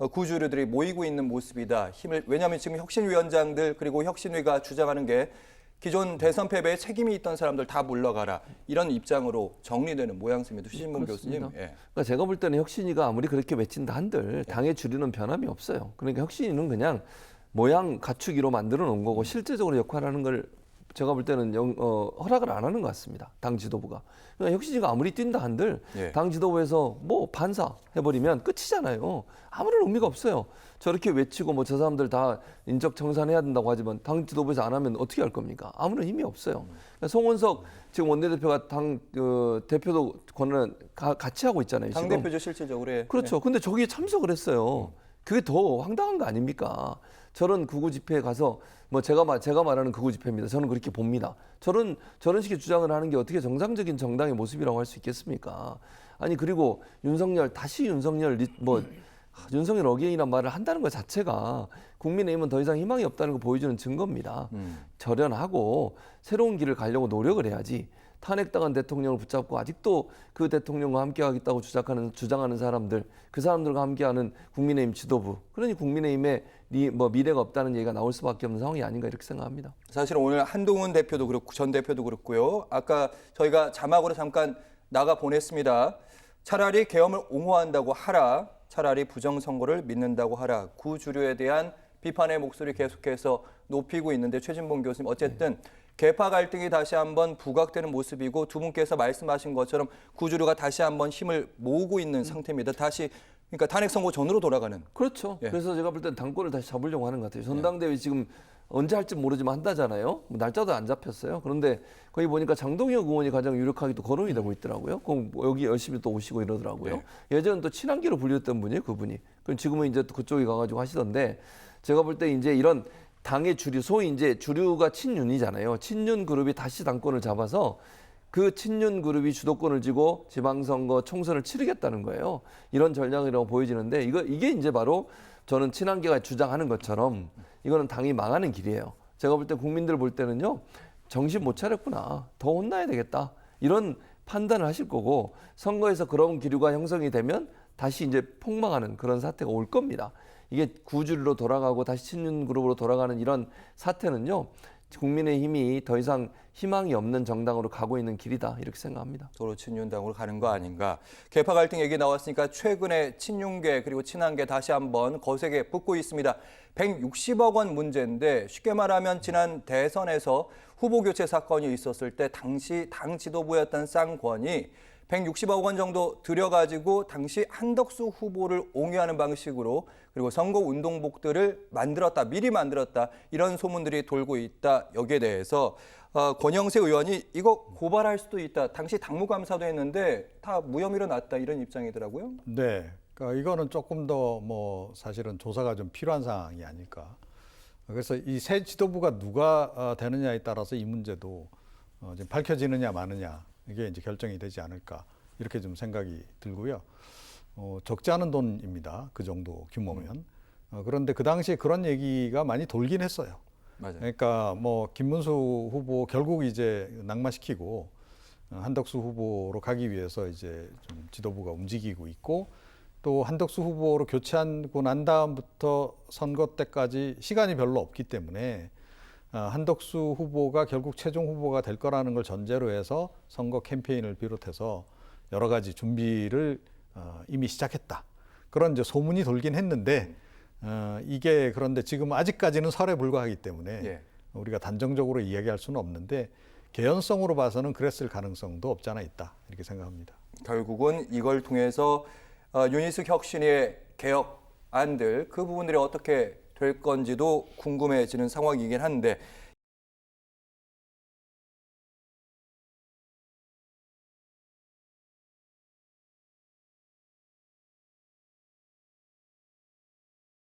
어, 구주류들이 모이고 있는 모습이다. 힘을 왜냐하면 지금 혁신위원장들 그리고 혁신위가 주장하는 게 기존 대선 패배에 책임이 있던 사람들 다 물러가라 이런 입장으로 정리되는 모양새입니다. 추신봉 교수님. 그렇습니다. 예. 그러니까 제가 볼 때는 혁신이가 아무리 그렇게 외친다 한들 당의 주류는 변함이 없어요. 그러니까 혁신이는 그냥 모양 갖추기로 만들어 놓은 거고 실제적으로 역할하는 걸 제가 볼 때는 영, 어, 허락을 안 하는 것 같습니다. 당 지도부가. 그러니까 혁신이가 아무리 뛴다 한들 예. 당 지도부에서 뭐 반사 해버리면 끝이잖아요. 아무런 의미가 없어요. 저렇게 외치고 뭐 저 사람들 다 인적 청산해야 된다고 하지만 당 지도부에서 안 하면 어떻게 할 겁니까? 아무런 힘이 없어요. 그러니까 송원석 지금 원내대표가 당 그, 대표도 권한 가- 같이 하고 있잖아요. 당. 대표죠 실질적으로. 예. 그렇죠. 근데 저기에 참석을 했어요. 그게 더 황당한 거 아닙니까? 저런 구구 집회에 가서 뭐 제가 말 제가 말하는 구구 집회입니다. 저는 그렇게 봅니다. 저런 저런 식의 주장을 하는 게 어떻게 정상적인 정당의 모습이라고 할 수 있겠습니까? 아니 그리고 윤석열 다시 윤석열 리- 뭐 하, 윤석열 어게인이란 말을 한다는 것 자체가 국민의힘은 더 이상 희망이 없다는 걸 보여주는 증거입니다. 음. 절연하고 새로운 길을 가려고 노력을 해야지 탄핵당한 대통령을 붙잡고 아직도 그 대통령과 함께하겠다고 주장하는 주장하는 사람들 그 사람들과 함께하는 국민의힘 지도부 그러니 국민의힘에 리- 뭐 미래가 없다는 얘기가 나올 수밖에 없는 상황이 아닌가 이렇게 생각합니다. 사실 오늘 한동훈 대표도 그렇고 전 대표도 그렇고요. 아까 저희가 자막으로 잠깐 나가 보냈습니다. 차라리 계엄을 옹호한다고 하라. 차라리 부정선거를 믿는다고 하라. 구주류에 대한 비판의 목소리 계속해서 높이고 있는데 최진봉 교수님 어쨌든 개파 갈등이 다시 한번 부각되는 모습이고 두 분께서 말씀하신 것처럼 구주류가 다시 한번 힘을 모으고 있는 상태입니다. 다시 그러니까 탄핵 선고 전으로 돌아가는 그렇죠. 예. 그래서 제가 볼 땐 당권을 다시 잡으려고 하는 것 같아요. 전당대회 지금 언제 할지 모르지만 한다잖아요. 뭐 날짜도 안 잡혔어요. 그런데 거기 보니까 장동혁 의원이 가장 유력하게 또 거론이 되고 있더라고요. 그럼 뭐 여기 열심히 또 오시고 이러더라고요. 예전엔 또 친한계로 불렸던 분이에요, 그분이. 그럼 지금은 이제 또 그쪽에 가가지고 하시던데 제가 볼 때 이제 이런 당의 주류, 소위 이제 주류가 친윤이잖아요. 친윤 그룹이 다시 당권을 잡아서 그 친윤 그룹이 주도권을 쥐고 지방선거 총선을 치르겠다는 거예요. 이런 전략이라고 보여지는데 이거 이게 이제 바로 저는 친한계가 주장하는 것처럼 이거는 당이 망하는 길이에요. 제가 볼 때 국민들 볼 때는요 정신 못 차렸구나 더 혼나야 되겠다 이런 판단을 하실 거고 선거에서 그런 기류가 형성이 되면 다시 이제 폭망하는 그런 사태가 올 겁니다. 이게 구주로 돌아가고 다시 친윤 그룹으로 돌아가는 이런 사태는요 국민의힘이 더 이상 희망이 없는 정당으로 가고 있는 길이다 이렇게 생각합니다. 도로 친윤당으로 가는 거 아닌가. 개파 갈등 얘기 나왔으니까 최근에 친윤계 그리고 친한계 다시 한번 거세게 붙고 있습니다. 160억 원 문제인데 쉽게 말하면 지난 대선에서 후보 교체 사건이 있었을 때 당시 당 지도부였던 쌍권이 160억 원 정도 들여가지고 당시 한덕수 후보를 옹호하는 방식으로 그리고 선거 운동복들을 만들었다 미리 만들었다 이런 소문들이 돌고 있다 여기에 대해서 어, 권영세 의원이 이거 고발할 수도 있다 당시 당무감사도 했는데 다 무혐의로 났다 이런 입장이더라고요. 네. 그러니까 이거는 조금 더 뭐 사실은 조사가 좀 필요한 상황이 아닐까. 그래서 이 새 지도부가 누가 어, 되느냐에 따라서 이 문제도 어, 지금 밝혀지느냐 마느냐 이게 이제 결정이 되지 않을까 이렇게 좀 생각이 들고요. 어, 적지 않은 돈입니다. 그 정도 규모면. 어, 그런데 그 당시에 그런 얘기가 많이 돌긴 했어요. 맞아요. 그러니까 뭐 김문수 후보 결국 이제 낙마시키고 어, 한덕수 후보로 가기 위해서 이제 좀 지도부가 움직이고 있고 또 한덕수 후보로 교체하고 난 다음부터 선거 때까지 시간이 별로 없기 때문에 어, 한덕수 후보가 결국 최종 후보가 될 거라는 걸 전제로 해서 선거 캠페인을 비롯해서 여러 가지 준비를 어, 이미 시작했다. 그런 이제 소문이 돌긴 했는데 어, 이게 그런데 지금 아직까지는 설에 불과하기 때문에 예. 우리가 단정적으로 이야기할 수는 없는데 개연성으로 봐서는 그랬을 가능성도 없지 않아 있다 이렇게 생각합니다. 결국은 이걸 통해서 어, 유니스 혁신의 개혁 안들 그 부분들이 어떻게 될 건지도 궁금해지는 상황이긴 한데